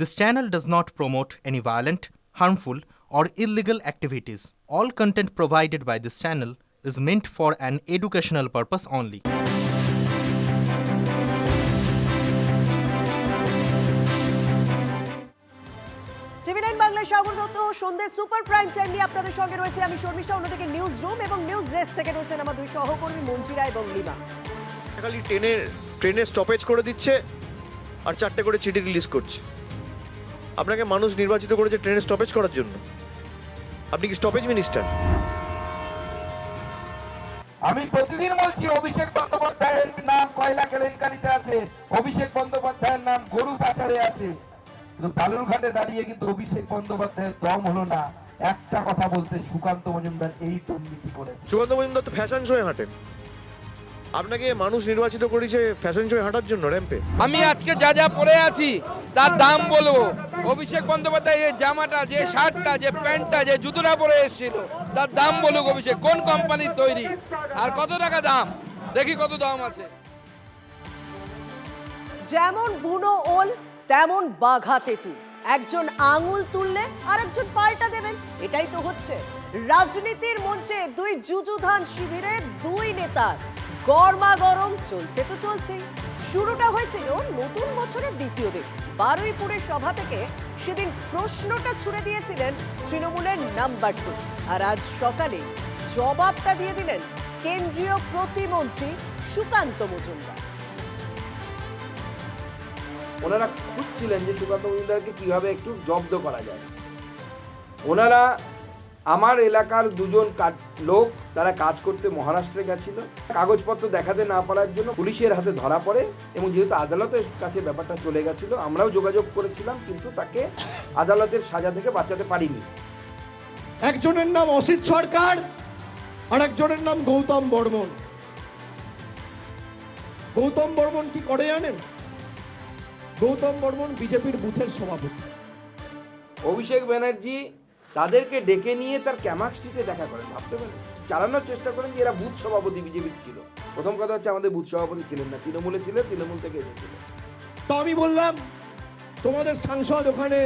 This channel does not promote any violent, harmful, or illegal activities. All content provided by this channel is meant for an educational purpose only. TV nine বাংলায় দত্ত সন্ধ্যে super prime time নিয়ে আপনাদের সঙ্গে রয়েছে আমি শর্মিষ্ঠা অন্যদিকে news room এবং news desk থেকে রয়েছেন আমার দুই সহকর্মী মঞ্জিরা এবং লিমা খালি ট্রেনের ট্রেনে স্টপেজ করে দিচ্ছে আর চারটে করে চিঠি রিলিজ করছে আপনাকে মানুষ নির্বাচিত করেছে ট্রেনে স্টপেজ করার জন্য। আপনি কি স্টপেজ মিনিস্টার আমি প্রতিদিন বলছি অভিষেক বন্দ্যোপাধ্যায়ের নাম কয়লা কেলেঙ্কারিতে আছে অভিষেক বন্দ্যোপাধ্যায়ের নাম গরু পাচারে আছে। কিন্তু বালুরঘাটে দাঁড়িয়ে কিন্তু অভিষেক বন্দ্যোপাধ্যায়ের দম হলো না। একটা কথা বলতে সুকান্ত মজুমদার এই দুর্নীতি করেছে। সুকান্ত মজুমদার তো ফ্যাশন শোয়ে হাঁটেন। আপনাকে মানুষ নির্বাচিত করেছে ফ্যাশন শোয়ে হাঁটার জন্য র্যাম্পে আমি আজকে যা যা পরে আছি তার দাম বলব। অভিষেক বন্দ্যোপাধ্যায় যে জামাটা যে শার্টটা যে প্যান্টটা যে জুতোটা পরে এসেছিল তার দাম বলুক অভিষেক কোন কোম্পানির তৈরি? আর কত টাকা দাম? দেখি কত দাম আছে। যেমন বুনো ওল তেমন বাঘা তেতু একজন আঙুল তুললে আরেকজন পাল্টা দেবেন। এটাই তো হচ্ছে। রাজনীতির মঞ্চে দুই যুযুধান শিবিরে দুই নেতার গরমা গরম চলছে তো চলছেই। শুরুটা হয়েছিল নতুন বছরের দ্বিতীয় দিন। বারুইপুরের সভা থেকে সেদিন প্রশ্নটা ছুড়ে দিয়েছিলেন তৃণমূলের নাম্বার টু। আর আজ সকালে জবাবটা দিয়ে দিলেন কেন্দ্রীয় প্রতিমন্ত্রী সুকান্ত মজুমদার। ওনারা খুঁজছিলেন যে সুকান্ত মজুমদারকে কীভাবে একটু জব্দ করা যায়। ওনারা আমার এলাকার দুজন লোক তারা কাজ করতে মহারাষ্ট্রে গেছিল। কাগজপত্র দেখাতে না পারার জন্য পুলিশের হাতে ধরা পড়ে এবং যেহেতু আদালতের কাছে ব্যাপারটা চলে গেছিল আমরাও যোগাযোগ করেছিলাম কিন্তু তাকে আদালতের সাজা থেকে বাঁচাতে পারিনি। একজনের নাম অসিত সরকার আর একজনের নাম গৌতম বর্মন। গৌতম বর্মন কি করে জানেন? গৌতম বর্মন বিজেপির বুথের সভাপতি। অভিষেক ব্যানার্জি তাদেরকে ডেকে নিয়ে তার ক্যামাক স্ট্রিটে দেখা করেন, ভাবতে পারেন? চালানোর চেষ্টা করেন যে এরা বুথ সভাপতি বিজেপির ছিল। প্রথম কথা হচ্ছে আমাদের বুথ সভাপতি ছিলেন না, তৃণমূলে ছিলেন তৃণমূল থেকে এসেছিল। তো আমি বললাম, তোমাদের সাংসদ ওখানে,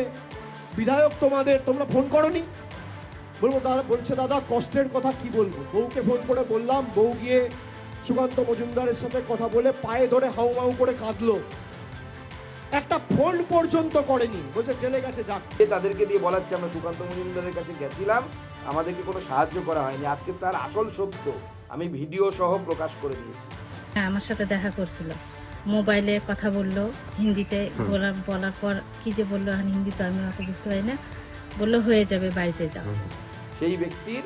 বিধায়ক তোমাদের, তোমরা ফোন করনি? বলব দাদা বলছে দাদা, কষ্টের কথা কি বলব? বউকে ফোন করে বললাম, বউ গিয়ে সুকান্ত মজুমদারের সাথে কথা বলে পায়ে ধরে হাউমাউ করে কাঁদলো। একটা ফোন পর্যন্ত করেনি। বলছে জেলে গেছে যাক। তাদেরকে দিয়ে বলাচ্ছে আমরা সুকান্ত মজুমদারের কাছে গেছিলাম। আমাদেরকে কোনো সাহায্য করা হয়নি। আজকে তার আসল সত্য। আমি ভিডিও সহ প্রকাশ করে দিয়েছি। হ্যাঁ আমার সাথে দেখা করছিল। মোবাইলে কথা বলল হিন্দিতে বলার বলার পর কি যে বলল হিন্দি তো আমি অত বুঝতে পারি না। বলল হয়ে যাবে বাড়িতে যাও। সেই ব্যক্তির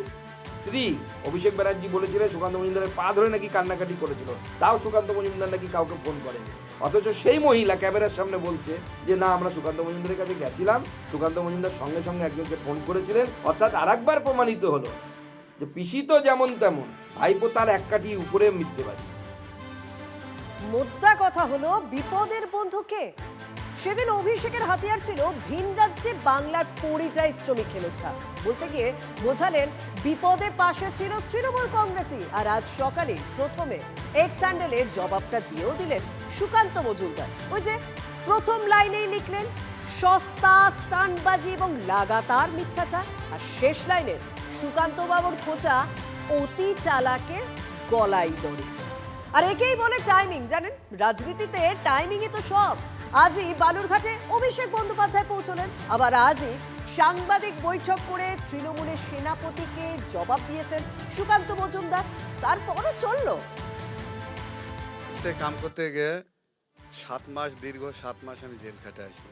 স্ত্রী অভিষেক ব্যানার্জি বলেছিলেন সুকান্ত মজুমদারের পা ধরে নাকি কান্নাকাটি করেছিল। তাও সুকান্ত মজুমদার নাকি কাউকে ফোন করেনি। অথচ সেই মহিলা ক্যামেরার সামনে বলছে যে, না, আমরা সুকান্ত মজুমদারের কাছে গেছিলাম। সুকান্ত মজুমদার সঙ্গে সঙ্গে একজনকে ফোন করেছিলেন। অর্থাৎ আরেকবার প্রমাণিত হলো যে, পিসি তো যেমন তেমন, ভাইপো তার এক কাঠি উপরে মিথ্যেবাদী। মোদ্দা কথা হলো বিপদের বন্ধুকে সেদিন অভিষেকের হাতিয়ার ছিল ভিন রাজ্যে বাংলার পরিযায়ী শ্রমিক হেনস্থা। বলতে গিয়ে বোঝালেন, বিপদে পাশে ছিল তৃণমূল কংগ্রেসই আর আজ সকালে প্রথমে এক স্যান্ডেলে জবাবটা দিয়েও দিলেন সুকান্ত মজুমদার। ওই যে প্রথম লাইনেই লিখলেন, সস্তা, স্টানবাজি এবং লাগাতার মিথ্যাচার। আর শেষ লাইনে সুকান্ত বাবুর খোঁচা অতি চালাকের গলাই দড়ি। আর একেই বলে টাইমিং জানেন? রাজনীতিতে টাইমিংই তো সব। আজই বালুরঘাটে অভিষেক বন্দ্যোপাধ্যায় পৌঁছলেন। আবার আজই সাংবাদিক বৈঠক করে তৃণমূলের সেনাপতিকে জবাব দিয়েছেন সুকান্ত মজুমদার। তারপরও চলল। কাম করতে গিয়ে সাত মাস দীর্ঘ সাত মাস আমি জেল খাটে আসি।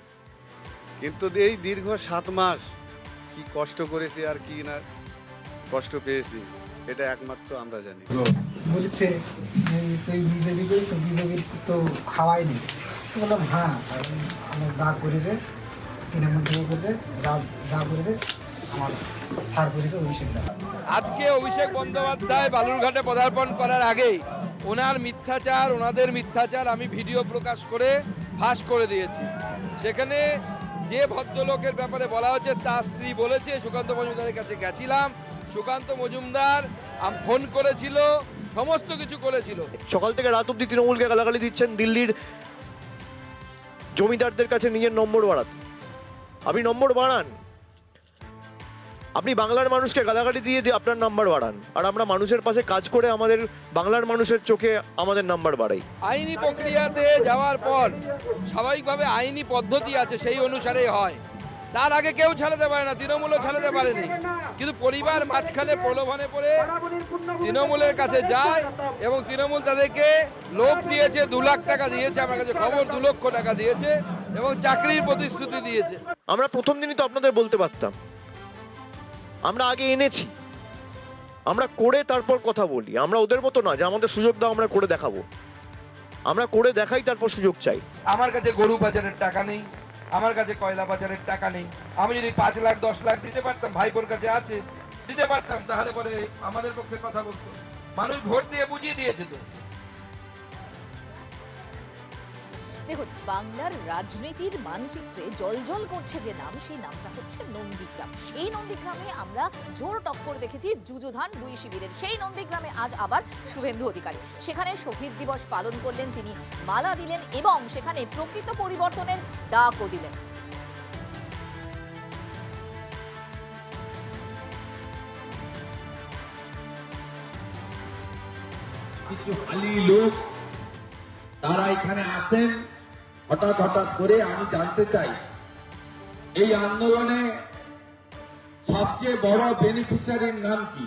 কিন্তু এই দীর্ঘ সাত মাস কি কষ্ট করেছি আর কি না কষ্ট পেয়েছি এটা একমাত্র আমরা জানি। বলছে তুই বিজেপি করি তো বিজেপির তো খাওয়াই নি তো বললাম হ্যাঁ আমার যা করেছে তৃণমূল থেকে করেছে যা যা করেছে আমার সার করেছে অভিষেক আজকে অভিষেক বন্দ্যোপাধ্যায় বালুরঘাটে পদার্পণ করার আগেই ওনার মিথ্যাচার ওনাদের মিথ্যাচার আমি ভিডিও প্রকাশ করে ফাঁস করে দিয়েছি। সেখানে যে ভদ্রলোকের ব্যাপারে বলা হচ্ছে তার স্ত্রী বলেছে সুকান্ত মজুমদারের কাছে গেছিলাম। সুকান্ত মজুমদার ফোন করেছিল সমস্ত কিছু করেছিল। সকাল থেকে রাত অব্দি তৃণমূলকে গালাগালি দিচ্ছেন দিল্লির জমিদারদের কাছে নিজের নম্বর বাড়াতে আপনি নম্বর বাড়ান। আপনি বাংলার মানুষকে গালাগালি দিয়ে দিয়ে আপনার নাম্বার বাড়ান। আর আমরা মানুষের পাশে কাজ করে আমাদের বাংলার মানুষের চোখে আমাদের নাম্বার বাড়াই। আইনি প্রক্রিয়াতে যাওয়ার পর স্বাভাবিকভাবে আইনি পদ্ধতি আছে, সেই অনুসারেই হয়। তার আগে কেউ ছাড়াতে পারে না তৃণমূলও ছাড়াতে পারেনি। কিন্তু পরিবার মাঝখানে প্রলোভনে পড়ে তৃণমূলের কাছে যায় এবং তৃণমূল তাদেরকে লোক দিয়েছে দু লাখ টাকা দিয়েছে আমার কাছে খবর দু লক্ষ টাকা দিয়েছে এবং চাকরির প্রতিশ্রুতি দিয়েছে। আমরা প্রথম দিনই তো আপনাদের বলতে পারতাম। আমরা আগে এনেছি। আমরা করে তারপর কথা বলি। আমরা ওদের মতো না যে আমাদের সুযোগ দাও আমরা করে দেখাবো। আমরা করে দেখাই তারপর সুযোগ চাই। আমার কাছে গরু বাজারের টাকা নেই। আমার কাছে কয়লা বাজারের টাকা নেই। আমি যদি পাঁচ লাখ, দশ লাখ দিতে পারতাম ভাইপোর কাছে আছে, দিতে পারতাম, তাহলে পরে আমাদের পক্ষে কথা বলতো। মানুষ ভোট দিয়ে বুঝিয়ে দিয়েছে তো। দেখুন, বাংলার রাজনীতির মানচিত্রে জলজল করছে যে নাম, সেই নামটা হচ্ছে নন্দীগ্রাম। এই নন্দীগ্রামে আমরা জোর টক্কর দেখেছি, যুযুধান দুই শিবিরের। সেই নন্দীগ্রামে আজ আবার শুভেন্দু অধিকারী। সেখানে শহীদ দিবস পালন করলেন, তিনি মালা দিলেন এবং সেখানে প্রকৃত পরিবর্তনের ডাকও দিলেন। কিছু খালি লোক তারা এখানে আসেন। হঠাৎ হঠাৎ করে আমি জানতে চাই, এই আন্দোলনে সবচেয়ে বড় বেনিফিশিয়ারির নাম কি?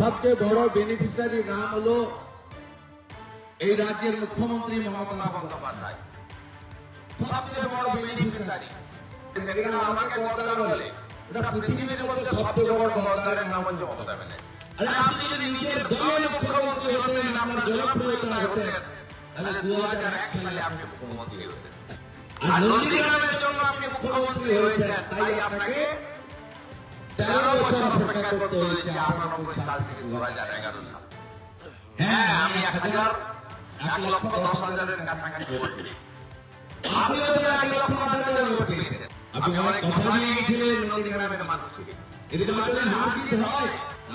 সবচেয়ে বড় বেনিফিশিয়ারির নাম হলো এই রাজ্যের মুখ্যমন্ত্রী মমতা বন্দ্যোপাধ্যায়। সবচেয়ে বড় বেনিফিশিয়ারি এটা আমাকে গদ্দার বলে। পৃথিবীর মধ্যে সবচেয়ে বড় গদ্দারের আপনি যদি নিজের দলের মুখ্যমন্ত্রী হতেন, আপনার জনপ্রিয়তা হতেন তাহলে দু হাজার এক সালে আপনি মুখ্যমন্ত্রী হতেন আর নন্দীগ্রামের জন্য আপনি মুখ্যমন্ত্রী হয়েছেন। তাই আপনাকে তেরো বছর অপেক্ষা করতে হয়েছে আটানব্বই সাল থেকে দু হাজার এগারো সাল। হ্যাঁ আমি এক হাজার এক লক্ষ দশ হাজারের কাছাকাছি ভোট আপনিও তো এক লক্ষ হাজারের পেয়েছেন। আপনি অনেক কথা দিয়ে নন্দীগ্রামের মানুষকে। নির্বাচনে হার জিত হয়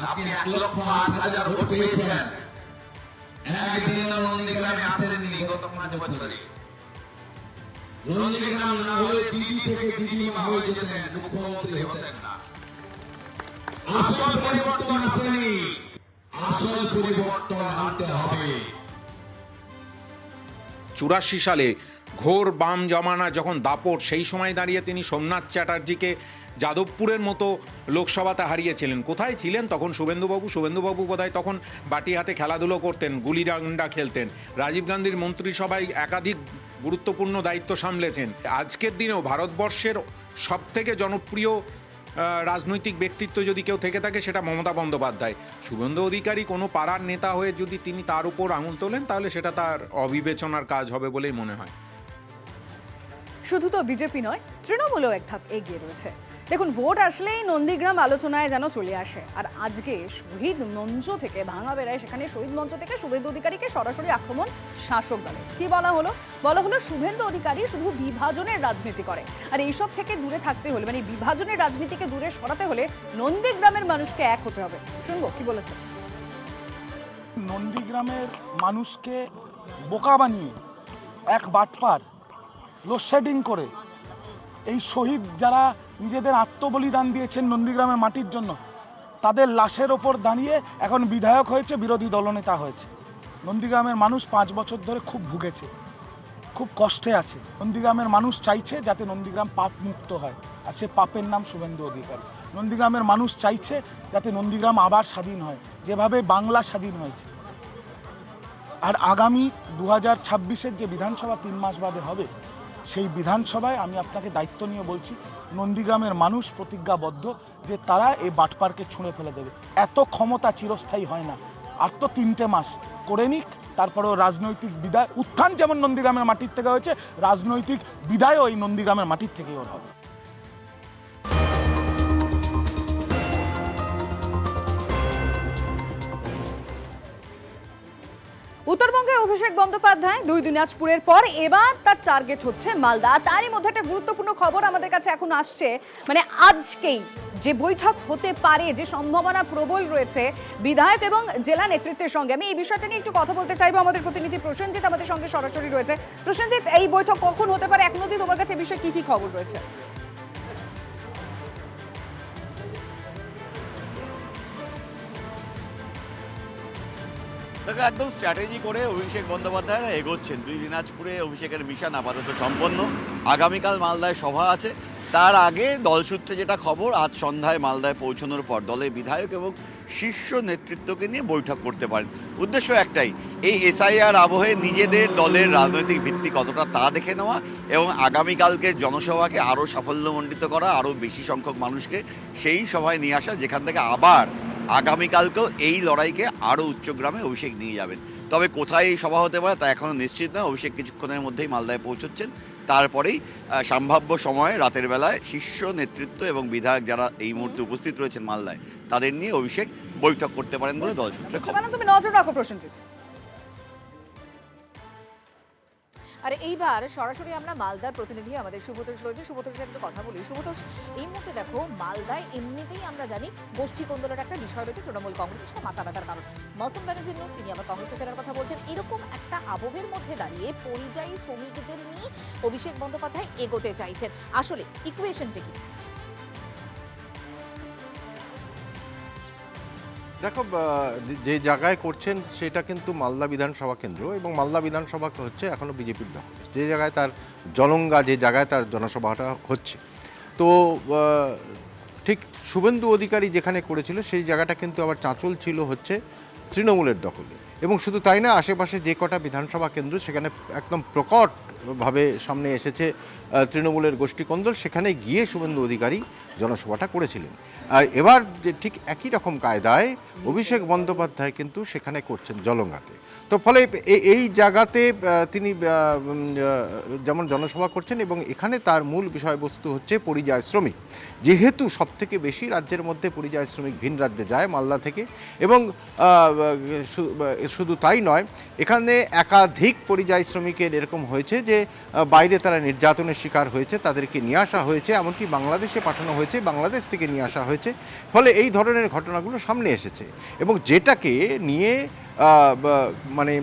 আপনি এক লক্ষ আট হাজার ভোট পেয়েছেন। একদিনও নন্দীগ্রামে আসেননি গত পাঁচ বছরে। নন্দীগ্রাম না হয়ে দিদি থেকে দিদিমা হয়ে যেতেন মুখ্যমন্ত্রী হতেন না। আসল পরিবর্তন আসেনি। আসল পরিবর্তন আনতে হবে। চুরাশি সালে ঘোর বাম জমানা যখন দাপট সেই সময় দাঁড়িয়ে তিনি সোমনাথ চ্যাটার্জিকে যাদবপুরের মতো লোকসভাতে হারিয়েছিলেন। কোথায় ছিলেন? তখন শুভেন্দুবাবু। শুভেন্দুবাবু বোধহয় তখন বাটি হাতে খেলাধুলো করতেন, গুলি ডান্ডা খেলতেন। রাজীব গান্ধীর মন্ত্রিসভায় একাধিক গুরুত্বপূর্ণ দায়িত্ব সামলেছেন। আজকের দিনেও ভারতবর্ষের সবথেকে জনপ্রিয় রাজনৈতিক ব্যক্তিত্ব যদি কেউ থেকে থাকে সেটা মমতা বন্দ্যোপাধ্যায়। শুভেন্দু অধিকারী কোনো পাড়ার নেতা হয়ে যদি তিনি তার উপর আঙুল তোলেন, তাহলে সেটা তার অবিবেচনার কাজ হবে বলেই মনে হয়। শুধু তো বিজেপি নয়, তৃণমূলও এক ধাপ এগিয়ে রয়েছে। দেখুন, ভোট আসলেই নন্দীগ্রাম আলোচনায় যেন চলে আসে। আর আজকে শহীদ মঞ্চ থেকে ভাঙা বেড়ায় সেখানে শহীদ মঞ্চ থেকে শুভেন্দু অধিকারীকে সরাসরি আক্রমণ শাসক দলের। কি বলা হলো? বলা হলো শুভেন্দু অধিকারী শুধু বিভাজনের রাজনীতি করে। আর এইসব থেকে দূরে থাকতে হলে মানে বিভাজনের রাজনীতিকে দূরে সরাতে হলে নন্দীগ্রামের মানুষকে এক হতে হবে। শুনব, কি বলেছে? নন্দীগ্রামের মানুষকে বোকা বানিয়ে এক বাটপার, লোডশেডিং করে এই শহীদ যারা নিজেদের আত্মবলিদান দিয়েছেন নন্দীগ্রামের মাটির জন্য। তাদের লাশের ওপর দাঁড়িয়ে এখন বিধায়ক হয়েছে, বিরোধী দলনেতা হয়েছে। নন্দীগ্রামের মানুষ পাঁচ বছর ধরে খুব ভুগেছে, খুব কষ্টে আছে। নন্দীগ্রামের মানুষ চাইছে যাতে নন্দীগ্রাম পাপ মুক্ত হয়, আর সে পাপের নাম শুভেন্দু অধিকারী। নন্দীগ্রামের মানুষ চাইছে যাতে নন্দীগ্রাম আবার স্বাধীন হয়, যেভাবে বাংলা স্বাধীন হয়েছে। আর আগামী দু হাজার যে বিধানসভা তিন মাস বাদে হবে সেই বিধানসভায় আমি আপনাকে দায়িত্ব নিয়ে বলছি, নন্দীগ্রামের মানুষ প্রতিজ্ঞাবদ্ধ যে তারা এই বাটপারকে ছুঁড়ে ফেলে দেবে। এত ক্ষমতা চিরস্থায়ী হয় না। আর তো তিনটে মাস। করে নিক, তারপরেও রাজনৈতিক বিদায়। উত্থান যেমন নন্দীগ্রামের মাটির থেকে হয়েছে, রাজনৈতিক বিদায়ও এই নন্দীগ্রামের মাটির থেকেই ওর হবে। উত্তরবঙ্গে অভিষেক বন্দ্যোপাধ্যায় দুই দিনাজপুরের পর এবার তার টার্গেট হচ্ছে মালদা। তারই মধ্যে একটা গুরুত্বপূর্ণ খবর আমাদের কাছে এখন আসছে। মানে আজকেই যে বৈঠক হতে পারে, যে সম্ভাবনা প্রবল রয়েছে বিধায়ক এবং জেলা নেতৃত্বের সঙ্গে। আমি এই বিষয়টা নিয়ে একটু কথা বলতে চাইব। আমাদের প্রতিনিধি প্রসেনজিৎ আমাদের সঙ্গে সরাসরি রয়েছে। প্রসেনজিৎ, এই বৈঠক কখন হতে পারে? এখন অবধি তোমার কাছে এই বিষয়ে কী কী খবর রয়েছে? দেখো একদম স্ট্র্যাটেজি করে অভিষেক বন্দ্যোপাধ্যায়রা এগোচ্ছেন। দুই দিনাজপুরে অভিষেকের মিশন আপাতত সম্পন্ন। আগামীকাল মালদায় সভা আছে। তার আগে দলসূত্রে যেটা খবর, আজ সন্ধ্যায় মালদায় পৌঁছানোর পর দলের বিধায়ক এবং শীর্ষ নেতৃত্বকে নিয়ে বৈঠক করতে পারেন। উদ্দেশ্য একটাই, এই এসআইআর আবহে নিজেদের দলের রাজনৈতিক ভিত্তি কতটা তা দেখে নেওয়া এবং আগামীকালকে জনসভাকে আরও সাফল্যমণ্ডিত করা, আরও বেশি সংখ্যক মানুষকে সেই সভায় নিয়ে আসা, যেখান থেকে আবার আগামীকালকেও এই লড়াইকে আরও উচ্চগ্রামে অভিষেক নিয়ে যাবেন। তবে কোথায় এই সভা হতে পারে তা এখনও নিশ্চিত নয়। অভিষেক কিছুক্ষণের মধ্যেই মালদায় পৌঁছচ্ছেন। তারপরেই সম্ভাব্য সময়ে রাতের বেলায় শীর্ষ নেতৃত্ব এবং বিধায়ক যারা এই মুহূর্তে উপস্থিত রয়েছেন মালদায় তাদের নিয়ে অভিষেক বৈঠক করতে পারেন বলে দল সূত্রে খবর। তুমি নজর রাখো প্রসেনজিৎ। আর এইবার সরাসরি আমরা মালদার প্রতিনিধি আমাদের সুভতোষ রয়েছে। সুভতোষের সাথে কথা বলি। সুভতোষ এই মুহূর্তে দেখো মালদায় এমনিতেই আমরা জানি গোষ্ঠী কোন্দলের একটা বিষয় রয়েছে তৃণমূল কংগ্রেসের সাথে মাথা ব্যথার কারণ। মৌসুম ব্যানার্জির নূর তিনি আবার কংগ্রেসে ফেরার কথা বলছেন। এরকম একটা আবহের মধ্যে দাঁড়িয়ে পরিযায়ী শ্রমিকদের নিয়ে অভিষেক বন্দ্যোপাধ্যায় এগোতে চাইছেন। আসলে ইকুয়েশনটা কি? দেখো যে জায়গায় করছেন সেটা কিন্তু মালদা বিধানসভা কেন্দ্র এবং মালদা বিধানসভা হচ্ছে এখনও বিজেপির দখল যে জায়গায় তার জলঙ্গা, যে জায়গায় তার জনসভাটা হচ্ছে। তো ঠিক শুভেন্দু অধিকারী যেখানে করেছিল সেই জায়গাটা কিন্তু আবার চাঁচল ছিল হচ্ছে তৃণমূলের দখলে। এবং শুধু তাই না, আশেপাশে যে কটা বিধানসভা কেন্দ্র সেখানে একদম প্রকটভাবে সামনে এসেছে তৃণমূলের গোষ্ঠী কন্দল সেখানে গিয়ে শুভেন্দু অধিকারী জনসভাটা করেছিলেন। এবার যে ঠিক একই রকম কায়দায় অভিষেক বন্দ্যোপাধ্যায় কিন্তু সেখানে করছেন জলঙ্গাতে। তো ফলে এই জায়গাতে তিনি যেমন জনসভা করছেন এবং এখানে তার মূল বিষয়বস্তু হচ্ছে পরিযায় শ্রমিক। যেহেতু সবথেকে বেশি রাজ্যের মধ্যে পরিযায় শ্রমিক ভিন রাজ্যে যায় মালদা থেকে এবং শুধু তাই নয়, এখানে একাধিক পরিযায়ী শ্রমিকের এরকম হয়েছে যে বাইরে তারা নির্যাতনের শিকার হয়েছে, তাদেরকে নিয়ে আসা হয়েছে, এমনকি বাংলাদেশে পাঠানো হয়েছে, বাংলাদেশ থেকে নিয়ে আসা হয়েছে। ফলে এই ধরনের ঘটনাগুলো সামনে এসেছে। এবং যেটাকে নিয়ে মানে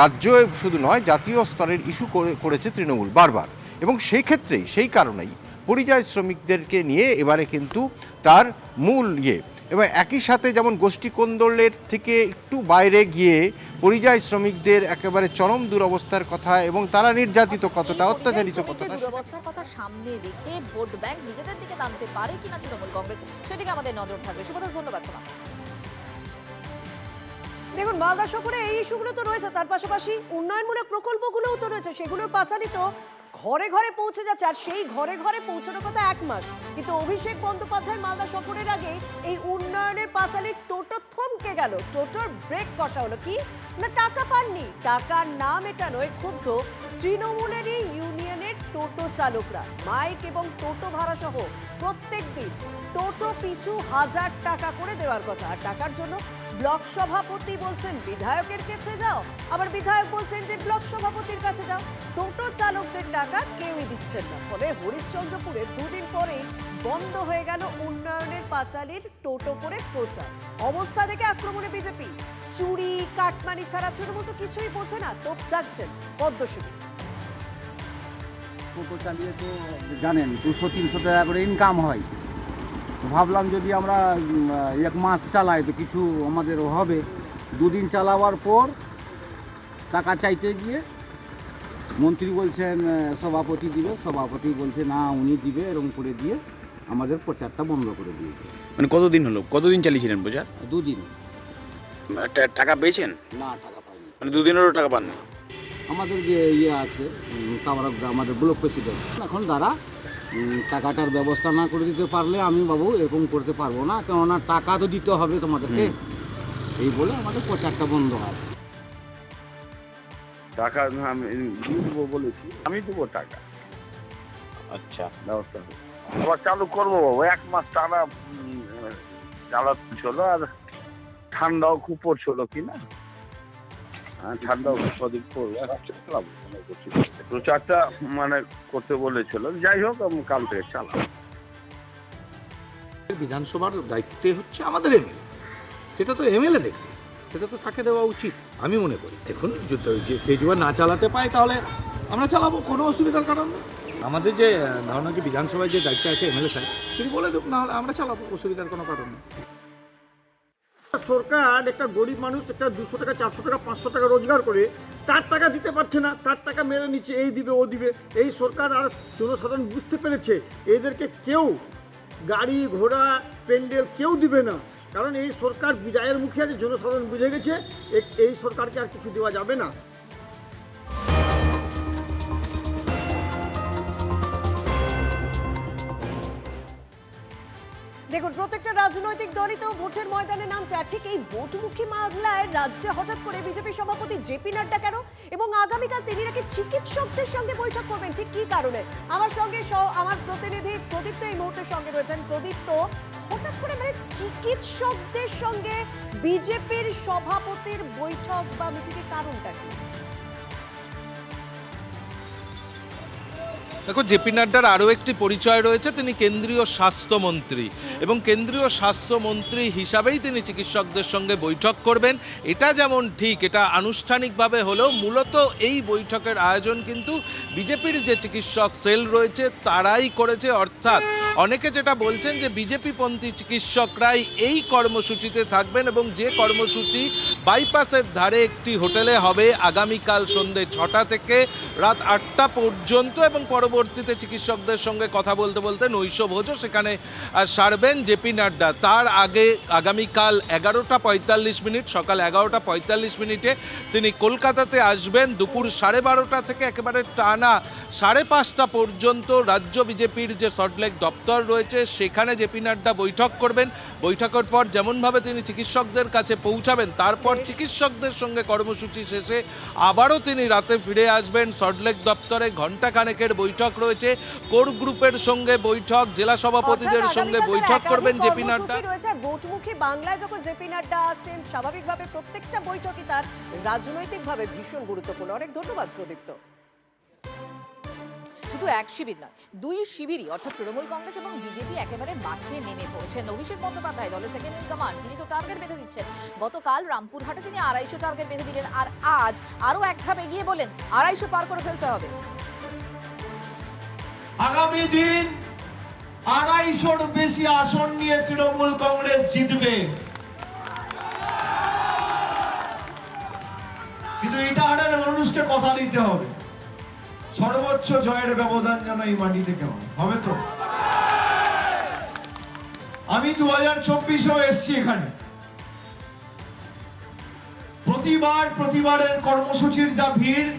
রাজ্য শুধু নয়, জাতীয় স্তরের ইস্যু করেছে তৃণমূল বারবার। এবং সেই ক্ষেত্রেই, সেই কারণেই পরিযায়ী শ্রমিকদেরকে নিয়ে এবারে কিন্তু তার মূল ইয়ে এবং একই সাথে যেমন গোষ্ঠী কোন্দলের থেকে একটু বাইরে গিয়ে পরিযায়ী শ্রমিকদের একেবারে চরম দুরবস্থার কথা এবং তারা নির্যাতিত কতটা অত্যাচারিত কতটা দুরবস্থার কথা সামনে রেখে ভোট ব্যাংক নিজেদের দিকে টানতে পারে কিনা তৃণমূল কংগ্রেস সেদিকে আমাদের নজর থাকবে। ধন্যবাদ দেখুন মালদা শহরে এই ইস্যুগুলো তো রয়েছে তার পাশাপাশি উন্নয়নমূলক প্রকল্পগুলোও তো রয়েছে সেগুলোর পাচারি তো ঘরে ঘরে পৌঁছে যাচ্ছে, আর সেই ঘরে ঘরে পৌঁছানোর কথা এক মাস। কিন্তু অভিষেক বন্দ্যোপাধ্যায় মালদা সফরের আগে এই উন্নয়নের পাঁচালির টোটো থমকে গেল। টোটোর ব্রেক কষা হলো কি? না, টাকা পাননি। টাকার না মেটানোয় ক্ষুব্ধ তৃণমূলেরই ইউনিয়নের টোটো চালকরা। মাইক এবং টোটো ভাড়া সহ প্রত্যেক দিন টোটো পিছু হাজার টাকা করে দেওয়ার কথা। আর টাকার জন্য ব্লক সভাপতি বলছেন বিধায়কের কাছে যাও। আবার বিধায়ক বলছেন যে ব্লক সভাপতির কাছে যাও। টোটো চালকদের টাকা কেউই দিচ্ছেন না। ফলে হরিশ্চন্দ্রপুরে দুদিন পরে বন্ধ হয়ে গেল উন্নয়নের পাঁচালির টোটো করে প্রচার। অবস্থা দেখে আক্রমণে বিজেপি। চুরি, কাটমানি ছাড়া তৃণমূল তো কিছুই বোঝে না, তোপ দাগছেন পদ্মশিবী টোটো চালিয়ে তো জানেন, দুশো, তিনশো টাকা করে ইনকাম হয়। ভাবলাম যদি আমরা এক মাস চালাই তো কিছু আমাদের হবে। দুদিন চালাবার পর টাকা চাইতে গিয়ে মন্ত্রী বলছেন সভাপতি দিবে। সভাপতি বলছে না উনি দিবে এরকম করে দিয়ে আমাদের প্রচারটা বন্ধ করে দিয়েছে। মানে কতদিন হলো? কতদিন চালিয়েছিলেন প্রচার? দুদিন। টা- টাকা পেয়েছেন? না টাকা পাইনি। মানে দুদিনেরও টাকা পান না আমাদের যে ইয়ে আছে তারপরে আমাদের ব্লক প্রেসিডেন্ট এখন তারা উম, টাকাটার ব্যবস্থা না করে দিতে পারলে আমি বাবু এরকম করতে পারব না কেননা টাকা তো দিতে হবে তোমাদেরকে। এই বলে আমাদের প্রচারটা বন্ধ আছে টাকা আমি দেবো বলেছি আমি দেবো টাকা। আচ্ছা। ব্যবস্থা আবার চালু করব বাবু এক মাস টানা ছিল আর ঠান্ডাও খুব পড়ছিল কি হ্যাঁ ঠান্ডাও কদিন পড়বে চালাবো। প্রচারটা মানে করতে বলেছিল, যাই হোক, আমি কাল থেকে চালাবো। বিধানসভার দায়িত্বে হচ্ছে আমাদের এমএলএ। সেটা তো এমএলএ দেখবে সেটা তো তাকে দেওয়া উচিত, আমি মনে করি। দেখুন যে সে যদি না চালাতে পায়, তাহলে আমরা চালাবো, কোনো অসুবিধার কারণ নেই। আমাদের যে ধারণা কি বিধানসভায় যে দায়িত্ব আছে এমএলএ সাহেব, তিনি বলে দেব না হলে আমরা চালাবো, অসুবিধার কোনো কারণ নেই। সরকার, একটা গরিব মানুষ, একটা দুশো টাকা, চারশো টাকা, পাঁচশো টাকা রোজগার করে, তার টাকা দিতে পারছে না, তার টাকা মেরে নিচ্ছে, এই দিবে, ও দিবে। এই সরকার আর জনসাধারণ বুঝতে পেরেছে, এদেরকে কেউ গাড়ি, ঘোড়া, প্যান্ডেল কেউ দিবে না। কারণ এই সরকার বিজয়ের মুখে আছে, জনসাধারণ বুঝে গেছে এই সরকারকে আর কিছু দেওয়া যাবে না। দেখুন, প্রত্যেকটা রাজনৈতিক দলই তো ভোটের ময়দানে নামছে, আর ঠিক এই ভোটমুখী মামলায় রাজ্যে হঠাৎ করে বিজেপি সভাপতি জেপি নাড্ডা কেন? এবং আগামীকাল তিনি নাকি চিকিৎসকদের সঙ্গে বৈঠক করবেন, ঠিক কি কারণে? আমার সঙ্গে আমার প্রতিনিধি প্রদীপ্ত এই মুহূর্তে সঙ্গে রয়েছেন। প্রদীপ্ত, হঠাৎ করে মানে চিকিৎসকদের সঙ্গে বিজেপির সভাপতির বৈঠক বা মিটিংয়ের কারণটা কি? দেখো জেপি নাড্ডার আরও একটি পরিচয় রয়েছে, তিনি কেন্দ্রীয় স্বাস্থ্যমন্ত্রী এবং কেন্দ্রীয় স্বাস্থ্যমন্ত্রী হিসাবেই তিনি চিকিৎসকদের সঙ্গে বৈঠক করবেন। এটা যেমন ঠিক, এটা আনুষ্ঠানিকভাবে হলেও মূলত এই বৈঠকের আয়োজন কিন্তু বিজেপির যে চিকিৎসক সেল রয়েছে, তারাই করেছে। অর্থাৎ অনেকে যেটা বলছেন যে বিজেপি পন্থী চিকিৎসকরাই এই কর্মসূচিতে থাকবেন এবং যে কর্মসূচি বাইপাসের ধারে একটি হোটেলে হবে আগামীকাল সন্ধে ছটা থেকে রাত আটটা পর্যন্ত এবং পরবর্তীতে চিকিৎসকদের সঙ্গে কথা বলতে বলতে নৈশভোজও সেখানে সারবেন জেপি নাড্ডা। তার আগে আগামীকাল এগারোটা পঁয়তাল্লিশ মিনিট, সকাল এগারোটা পঁয়তাল্লিশ মিনিটে তিনি কলকাতাতে আসবেন। দুপুর সাড়ে বারোটা থেকে একেবারে টানা সাড়ে পাঁচটা পর্যন্ত রাজ্য বিজেপির যে সল্টলেক দপ্তর রয়েছে সেখানে জেপি নাড্ডা বৈঠক করবেন। বৈঠকের পর যেমনভাবে তিনি চিকিৎসকদের কাছে পৌঁছাবেন তারপর চিকিৎসকদের সঙ্গে কর্মসূচি শেষে আবারও তিনি রাতে ফিরে আসবেন। সল্টলেক দপ্তরে ঘণ্টাখানেকের বৈঠক রয়েছে। কোর গ্রুপের সঙ্গে বৈঠক জেলা সভাপতিদের সঙ্গে বৈঠক করবেন জেপি নাড্ডা। রয়েছে। ভোটমুখী বাংলায় যখন জেপি নাড্ডা আসছেন স্বাভাবিকভাবে প্রত্যেকটা বৈঠকই তার রাজনৈতিকভাবে ভীষণ গুরুত্বপূর্ণ। অনেক ধন্যবাদ প্রদীপ্ত। শুধু এক শিবির নয়, দুই শিবিরই, অর্থাৎ তৃণমূল কংগ্রেস এবং বিজেপি একেবারে মাঠে নেমে পড়েছেন। অভিষেক বন্দ্যোপাধ্যায় দলের সেকেন্ড ইন কমান্ড তিনি তো টার্গেট বেঁধে দিচ্ছেন। গতকাল রামপুরহাটে তিনি আড়াইশো টার্গেট বেঁধে দিলেন আর আজ আরও এক ধাপ এগিয়ে বলেন, আড়াইশো পার করে ফেলতে হবে। আগামী দিন আড়াইশোর বেশি আসন নিয়ে তৃণমূল কংগ্রেস জিতবে। কিন্তু ইটাহারের মানুষকে কথা দিতে হবে। সর্বোচ্চ জয়ের ব্যবধান যেন এই মাটি থেকে হবে তো? আমি দু হাজার চব্বিশেও এসছি এখানে। প্রতিবার, প্রতিবারের কর্মসূচির যা ভিড়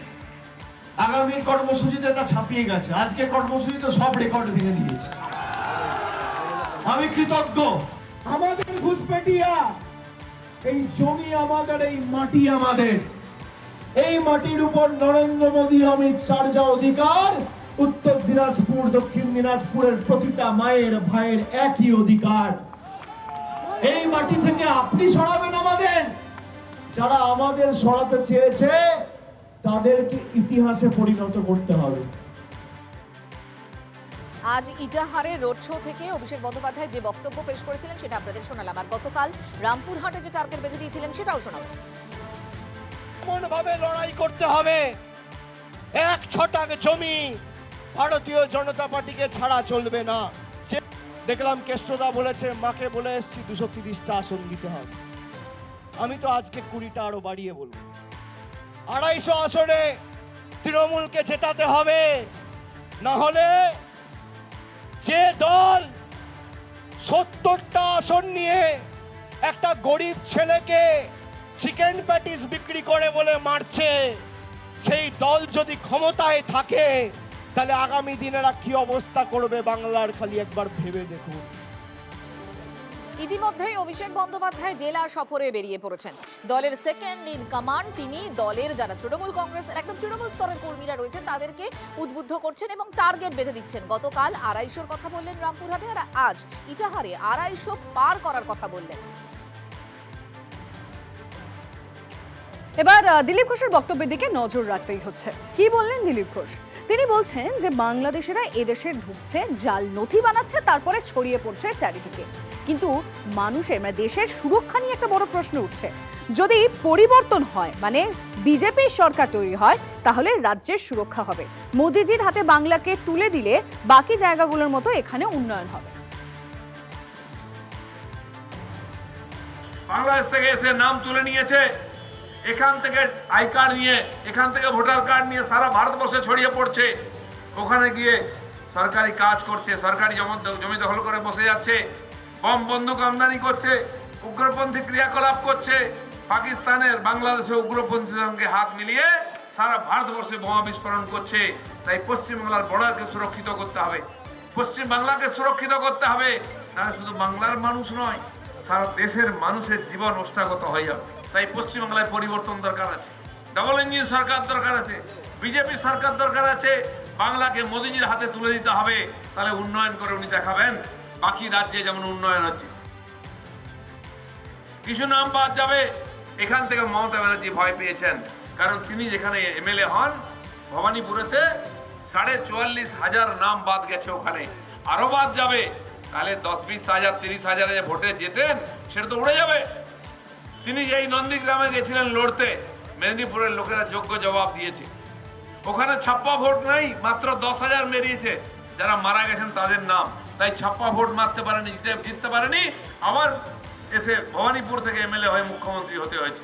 আগামী কর্মসূচিতে তা ছাপিয়ে গেছে। আজকে কর্মসূচি তো সব রেকর্ড ভেঙে দিয়েছে। আমি কৃতজ্ঞ। আমাদের ঘুষপেটিয়া এই জমি আমাদের, এই মাটি আমাদের। এই মাটির উপর নরেন্দ্র মোদী অমিত শাহর যা অধিকার, উত্তর দিনাজপুর, দক্ষিণ দিনাজপুরের প্রতিটা মায়ের, ভাইয়ের একই অধিকার। এই মাটি থেকে আপনি সরাবেন আমাদের। যারা আমাদের সরাতে চেয়েছে, তাদেরকে ইতিহাসে পরিণত করতে হবে। আজ ইটাহারে রোড শো থেকে অভিষেক বন্দ্যোপাধ্যায় যে বক্তব্য পেশ করেছিলেন, সেটা আপনাদের শোনালাম। আর গতকাল রামপুরহাটে যে টার্গেট বেঁধে দিয়েছিলেন, সেটাও শোনাবো। এমন ভাবে লড়াই করতে হবে। এক ছটাক জমি ভারতীয় জনতা পার্টিকে ছাড়া চলবে না। দেখলাম কেষ্টদা বলেছে, মাকে বলে এসছি, দুশো তিরিশটা আসন দিতে হবে। আমি তো আজকে কুড়িটা আরও বাড়িয়ে বলব। আড়াইশো আসনে তৃণমূলকে জেতাতে হবে। না হলে যে দল সত্তরটা আসন নিয়ে একটা গরিব ছেলেকে চিকেন প্যাটিস বিক্রি করে বলে মারছে। সেই দল যদি ক্ষমতায় থাকে, তাহলে আগামী দিনেরা কি অবস্থা করবে বাংলার খালি একবার ভেবে দেখুন। ইতিমধ্যেই অভিষেক বন্দ্যোপাধ্যায় জেলা সফরে বেরিয়ে পড়েছেন। দলের সেকেন্ড ইন কমান্ড তিনি, দলের যারা তৃণমূল কংগ্রেসের একদম তৃণমূল স্তরের কর্মীরা রয়েছেন, তাদেরকে উদ্বুদ্ধ করছেন এবং টার্গেট বেঁধে দিচ্ছেন। গতকাল আড়াইশোর কথা বললেন রামপুরহাটে আর আজ ইটাহারে আড়াইশো পার করার কথা বললেন। এবার দিলীপ ঘোষের বক্তব্যের দিকে নজর রাখতেই হচ্ছে। কি বললেন দিলীপ ঘোষ? তিনি বলছেন যে, বাংলাদেশিরা এদেশে ঢুকছে, জাল নথি বানাচ্ছে, তারপরে ছড়িয়ে পড়ছে চারিদিকে। কিন্তু মানুষের মানে দেশের সুরক্ষা নিয়ে একটা বড় প্রশ্ন উঠছে। যদি পরিবর্তন হয় মানে বিজেপির সরকার তৈরি হয়, তাহলে রাজ্যের সুরক্ষা হবে। মোদিজির হাতে বাংলাকে তুলে দিলে বাকি জায়গাগুলোর মতো এখানে উন্নয়ন হবে। বাংলাদেশ থেকে এসে নাম তুলে নিয়েছে এখান থেকে আই কার্ড নিয়ে, এখান থেকে ভোটার কার্ড নিয়ে সারা ভারতবর্ষে ছড়িয়ে পড়ছে। ওখানে গিয়ে সরকারি কাজ করছে, সরকারি জমি দখল করে বসে যাচ্ছে, বম বন্দুক আমদানি করছে, উগ্রপন্থী ক্রিয়াকলাপ করছে। পাকিস্তানের বাংলাদেশে উগ্রপন্থীদের সঙ্গে হাত মিলিয়ে সারা ভারতবর্ষে বোমা বিস্ফোরণ করছে। তাই পশ্চিমবাংলার বর্ডারকে সুরক্ষিত করতে হবে। পশ্চিম বাংলাকে সুরক্ষিত করতে হবে। না শুধু বাংলার মানুষ নয়, সারা দেশের মানুষের জীবন ওষ্ঠাগত হয়ে যাবে। তাই পশ্চিমবাংলায় পরিবর্তন দরকার আছে। ডবল ইঞ্জিন সরকার দরকার আছে বিজেপি সরকার দরকার আছে, বাংলাকে মোদিজির হাতে তুলে দিতে হবে, তাহলে উন্নয়ন করে উনি দেখাবেন, বাকি রাজ্যে যেমন উন্নয়ন হচ্ছে। কিছু নাম বাদ যাবে, এখান থেকে মমতা ব্যানার্জি ভয় পেয়েছেন, কারণ তিনি যেখানে এমএলএ হন, ভবানীপুরেতে সাড়ে চুয়াল্লিশ হাজার নাম বাদ গেছে ওখানে। আরও বাদ যাবে, তাহলে দশ, বিশ হাজার, তিরিশ হাজারে ভোটে যেতেন, সেটা তো উড়ে যাবে। তিনি এই নন্দীগ্রামে গেছিলেন লড়তে, মেদিনীপুরের লোকেরা যোগ্য জবাব দিয়েছে। ওখানে ছাপ্পা ভোট নাই, মাত্র দশ হাজার মেরিয়েছে। যারা মারা গেছেন তাদের নাম। তাই ছাপ্পা ভোট মারতে পারেনি, জিতে জিততে পারেনি। আবার এসে ভবানীপুর থেকে এমএলএ হয়ে মুখ্যমন্ত্রী হতে হয়েছে।